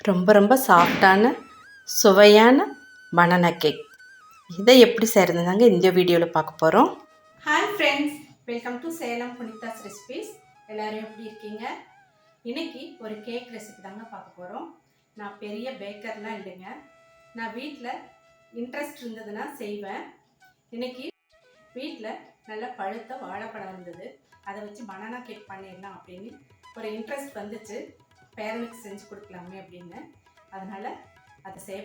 ரொம்ப ரொம்ப சாஃப்டான சுவையான பனானா கேக் இதை எப்படி செய்கிறதுனாங்க இந்த வீடியோவில் பார்க்க போகிறோம் hi friends welcome to Salem Punitha's recipes எல்லோரும் எப்படி இருக்கீங்க? இன்னைக்கு ஒரு கேக் ரெசிபி தாங்க பார்க்க போகிறோம் நான் பெரிய பேக்கர்லாம் இல்லைங்க. நான் வீட்டில் இன்ட்ரெஸ்ட் இருந்ததுன்னா செய்வேன். இன்றைக்கி வீட்டில் நல்ல பழுத்த வாழைப்பழம் இருந்தது. அதை வச்சு பனானா கேக் பண்ணிடலாம் அப்படின்னு ஒரு இன்ட்ரெஸ்ட் வந்துச்சு. பேரனுக்கு செஞ்சு கொடுக்கலாமே அப்படின்னு. அதனால் அதை செய்ய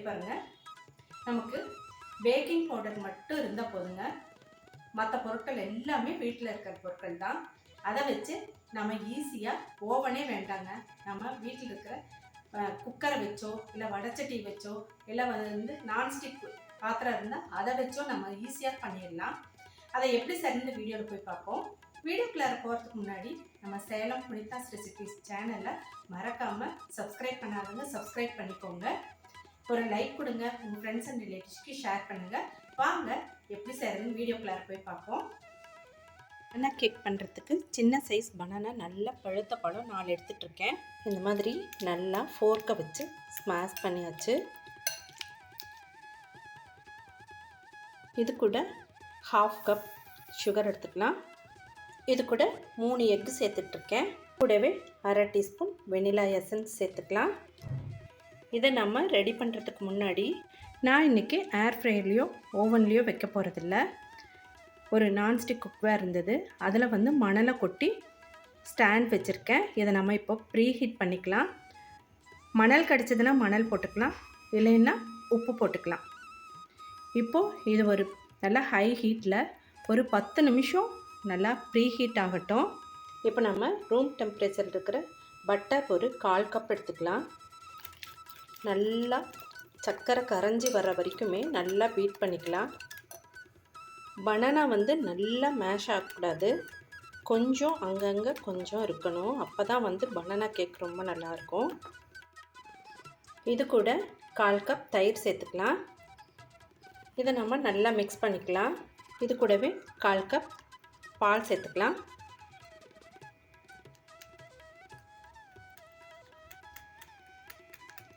நமக்கு பேக்கிங் பவுடர் மட்டும் இருந்தால் போதுங்க. மற்ற பொருட்கள் எல்லாமே வீட்டில் இருக்கிற பொருட்கள் தான். அதை வச்சு நம்ம ஈஸியாக ஓவனே வேண்டாங்க. நம்ம வீட்டில் இருக்கிற குக்கரை வச்சோ இல்லை வடச்சட்டி வச்சோ இல்லை வந்து நான்ஸ்டிக் பாத்திரம் இருந்தால் அதை வச்சோ நம்ம ஈஸியாக பண்ணிடலாம். அதை எப்படி சரிந்த வீடியோவில் போய் பார்ப்போம்? வீடியோக்குள்ளார போகிறதுக்கு முன்னாடி நம்ம சேலம் புனிதாஸ் ரெசிபிஸ் சேனலை மறக்காமல் சப்ஸ்கிரைப் பண்ணாதவங்க சப்ஸ்கிரைப் பண்ணிக்கோங்க. ஒரு லைக் கொடுங்க உங்கள் ஃப்ரெண்ட்ஸ் அண்ட் ரிலேட்டிவ்ஸ்க்கு ஷேர் பண்ணுங்கள் வாங்க எப்படி செய்கிறதுன்னு வீடியோக்குள்ளார போய் பார்ப்போம். பனானா கேக் பண்ணுறதுக்கு சின்ன சைஸ் பனானா நல்லா பழுத்த பழம் நாலு எடுத்துகிட்ருக்கேன் இந்த மாதிரி நல்லா ஃபோர்க்கை வச்சு ஸ்மாஷ் பண்ணியாச்சு. இது கூட ஹாஃப் கப் சுகர் எடுத்துக்கலாம். இது கூட மூணு எக்கு சேர்த்துட்ருக்கேன். கூடவே அரை டீஸ்பூன் வெனிலா எசன்ஸ் சேர்த்துக்கலாம். இதை நம்ம ரெடி பண்ணுறதுக்கு முன்னாடி நான் இன்றைக்கி ஏர் ஃப்ரையர்லேயோ ஓவன்லேயோ வைக்க போகிறதில்ல ஒரு நான்ஸ்டிக் குக்வேர் இருந்தது. அதில் வந்து மணலை கொட்டி ஸ்டாண்ட் வச்சுருக்கேன். இதை நம்ம இப்போ ப்ரீ ஹீட் பண்ணிக்கலாம். மணல் கிடச்சதுன்னா மணல் போட்டுக்கலாம். இல்லைன்னா உப்பு போட்டுக்கலாம். இப்போது இது ஒரு நல்லா ஹை ஹீட்டில் ஒரு பத்து நிமிஷம் நல்லா ப்ரீ ஹீட் ஆகட்டும். இப்போ நம்ம ரூம் டெம்பரேச்சர் இருக்கிற பட்டர் ஒரு கால் கப் எடுத்துக்கலாம். நல்லா சர்க்கரை கரைஞ்சி வர வரைக்குமே நல்லா பீட் பண்ணிக்கலாம். பனானா வந்து நல்லா மேஷ் ஆகக்கூடாது. கொஞ்சம் அங்கங்கே கொஞ்சம் இருக்கணும். அப்போ தான் வந்து பனானா கேக் ரொம்ப நல்லாயிருக்கும் இது கூட கால் கப் தயிர் சேர்த்துக்கலாம். இதை நம்ம நல்லா மிக்ஸ் பண்ணிக்கலாம். இது கூடவே கால் கப் பால் சேர்த்துக்கலாம்.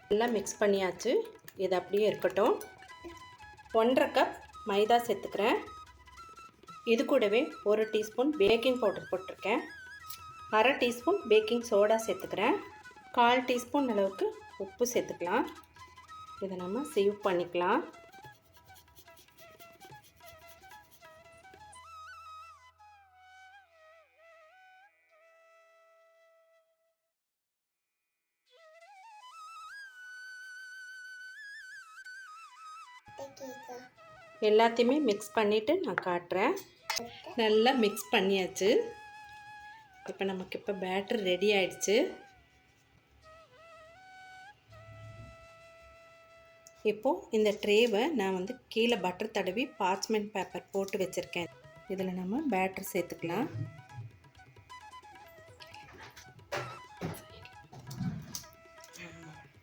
நல்லா மிக்ஸ் பண்ணியாச்சு. இது அப்படியே இருக்கட்டும். ஒன்றரை கப் மைதா சேர்த்துக்கிறேன். இது கூடவே ஒரு டீஸ்பூன் பேக்கிங் பவுடர் போட்டிருக்கேன். அரை டீஸ்பூன் பேக்கிங் சோடா சேர்த்துக்கிறேன். கால் டீஸ்பூன் அளவுக்கு உப்பு சேர்த்துக்கலாம். இதை நம்ம சேவ் பண்ணிக்கலாம். எல்லாத்தையுமே மிக்ஸ் பண்ணிவிட்டு நான் காட்டுறேன். நல்லா மிக்ஸ் பண்ணியாச்சு. இப்போ நமக்கு இப்போ பேட்டர் ரெடி ஆயிடுச்சு. இப்போது இந்த ட்ரேவை நான் வந்து கீழே பட்டர் தடவி பார்ச்மெண்ட் பேப்பர் போட்டு வச்சுருக்கேன். இதில் நம்ம பேட்டர் சேர்த்துக்கலாம்.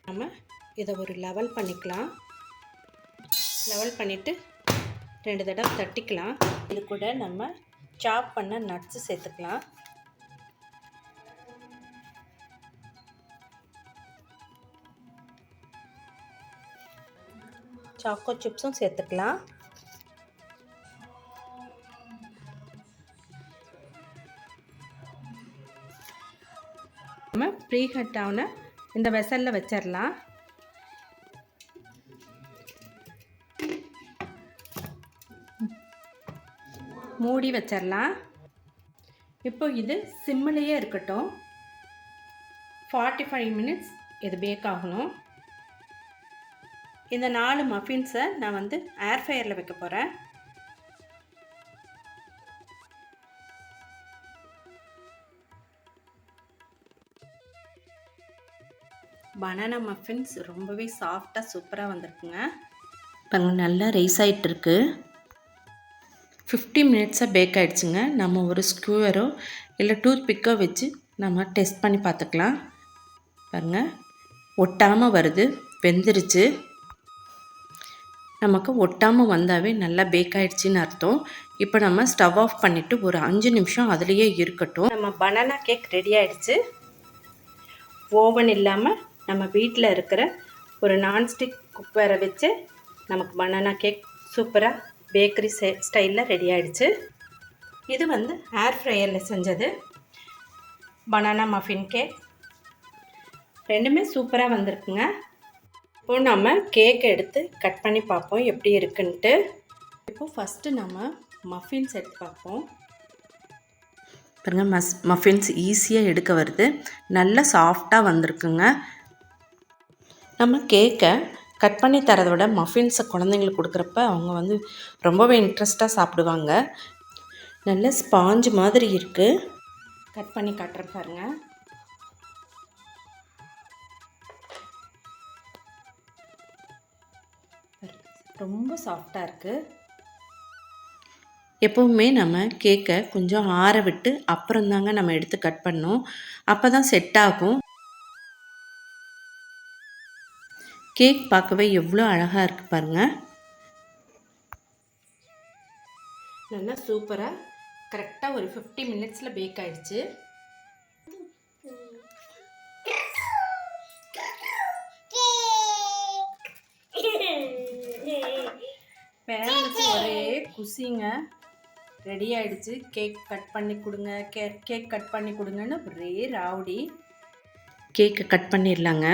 நம்ம இதை ஒரு லெவல் பண்ணிக்கலாம். லெவல் பண்ணிவிட்டு ரெண்டு தடவை தட்டிக்கலாம். இது கூட நம்ம சாப் பண்ண நட்ஸு சேர்த்துக்கலாம். சாக்கோ சிப்ஸும் சேர்த்துக்கலாம். நம்ம ப்ரீ கட் ஆன இந்த வெசலில் வச்சிடலாம் மூடி வச்சிடலாம் இப்போ இது சிம்மிலேயே இருக்கட்டும். ஃபார்ட்டி ஃபைவ் மினிட்ஸ் இது பேக் ஆகணும். இந்த நாலு மஃபின்ஸை நான் வந்து ஏர் ஃபயரில் வைக்க போகிறேன் பனானா மஃபின்ஸ் ரொம்பவே சாஃப்டாக சூப்பராக வந்திருக்குங்க. பாருங்க நல்லா ரைஸ் ஆகிட்டுருக்கு ஃபிஃப்டி மினிட்ஸாக பேக் ஆகிடுச்சுங்க நம்ம ஒரு ஸ்க்யூவரோ இல்லை டூத் பிக்கோ வச்சு நம்ம டெஸ்ட் பண்ணி பார்த்துக்கலாம். பாருங்கள் ஒட்டாமல் வருது. வெந்துருச்சு. நமக்கு ஒட்டாமல் வந்தாவே நல்லா பேக் ஆகிடுச்சின்னு அர்த்தம். இப்போ நம்ம ஸ்டவ் ஆஃப் பண்ணிவிட்டு ஒரு அஞ்சு நிமிஷம் அதுலேயே இருக்கட்டும். நம்ம பனானா கேக் ரெடி ஆகிடுச்சு ஓவன் இல்லாமல் நம்ம வீட்டில் இருக்கிற ஒரு நான்ஸ்டிக் குக்கரை வச்சு நமக்கு பனானா கேக் சூப்பராக பேக்கரி ஸ்டை ஸ்டைலில் ரெடி ஆகிடுச்சு இது வந்து ஏர் ஃப்ரையரில் செஞ்சது. பனானா மஃபின் கேக் ரெண்டுமே சூப்பராக வந்திருக்குங்க. இப்போது நம்ம கேக் எடுத்து கட் பண்ணி பார்ப்போம் எப்படி இருக்குன்ட்டு. இப்போது ஃபஸ்ட்டு நம்ம மஃபின்ஸ் எடுத்து பார்ப்போம். பாருங்க மஸ் மஃபின்ஸ் ஈஸியாக எடுக்க வருது. நல்ல சாஃப்டாக வந்திருக்குங்க. நம்ம கேக்கை கட் பண்ணி தரதை விட மஃபின்ஸை குழந்தைங்களுக்கு கொடுக்குறப்ப அவங்க வந்து ரொம்பவே இன்ட்ரெஸ்ட்டாக சாப்பிடுவாங்க. நல்ல ஸ்பாஞ்சு மாதிரி இருக்குது கட் பண்ணி காட்டுறேன் பாருங்கள் ரொம்ப சாஃப்டாக இருக்குது எப்போவுமே நம்ம கேக்கை கொஞ்சம் ஆற விட்டு அப்புறம் தாங்க நம்ம எடுத்து கட் பண்ணோம் அப்போ தான் செட் ஆகும். கேக் பார்க்கவே எவ்வளோ அழகாக இருக்குது பாருங்கள் நல்லா சூப்பராக கரெக்டாக ஒரு ஃபிஃப்டி மினிட்ஸில் பேக் ஆயிடுச்சு. பேரண்ட்ஸ் ஒரே குசிங்க. ரெடி ஆயிடுச்சு. கேக் கட் பண்ணி கொடுங்க. கே கேக் கட் பண்ணி கொடுங்கன்னு ஒரே ராவடி கேக்கை கட் பண்ணிடலாங்க.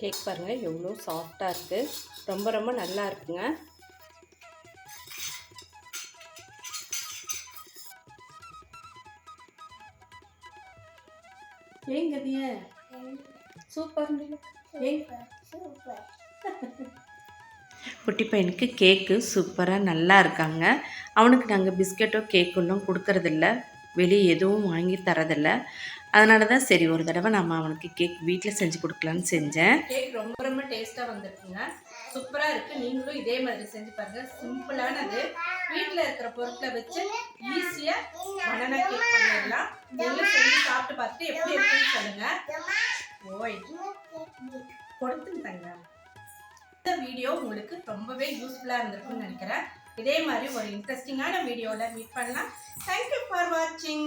கேக் பாருங்கள் எவ்வளோ சாஃப்டாக இருக்குது ரொம்ப ரொம்ப நல்லா இருக்குங்க. ஏங்க திய சூப்பர் ஏங்க குட்டி பையனுக்கு கேக்கு சூப்பராக நல்லா இருக்காங்க. அவனுக்கு நாங்கள் பிஸ்கட்டோ கேக்குள்ளும் கொடுக்கறதில்ல. வெளியே எதுவும் வாங்கி தரதில்ல. அதனால தான் சரி ஒரு தடவை நம்ம அவனுக்கு கேக் வீட்டில் செஞ்சு கொடுக்கலான்னு செஞ்சேன். கேக் ரொம்ப ரொம்ப டேஸ்ட்டாக வந்திருக்குங்க. சூப்பராக இருக்குது நீங்களும் இதே மாதிரி செஞ்சு பாருங்கள் சிம்பிளானது. வீட்டில் இருக்கிற பொருட்களை வச்சு ஈஸியாக பனானா கேக் பண்ணிடலாம். நீங்களும் செஞ்சு சாப்பிட்டு பார்த்துட்டு எப்படி இருக்குன்னு சொல்லுங்கள் ஓய் கொடுத்துட்டாங்க. இந்த வீடியோ உங்களுக்கு ரொம்பவே யூஸ்ஃபுல்லாக இருந்திருக்கும்னு நினைக்கிறேன். இதே மாதிரி ஒரு இன்ட்ரெஸ்டிங்கான வீடியோவில் மீட் பண்ணலாம். தேங்க்யூ ஃபார் வாட்சிங்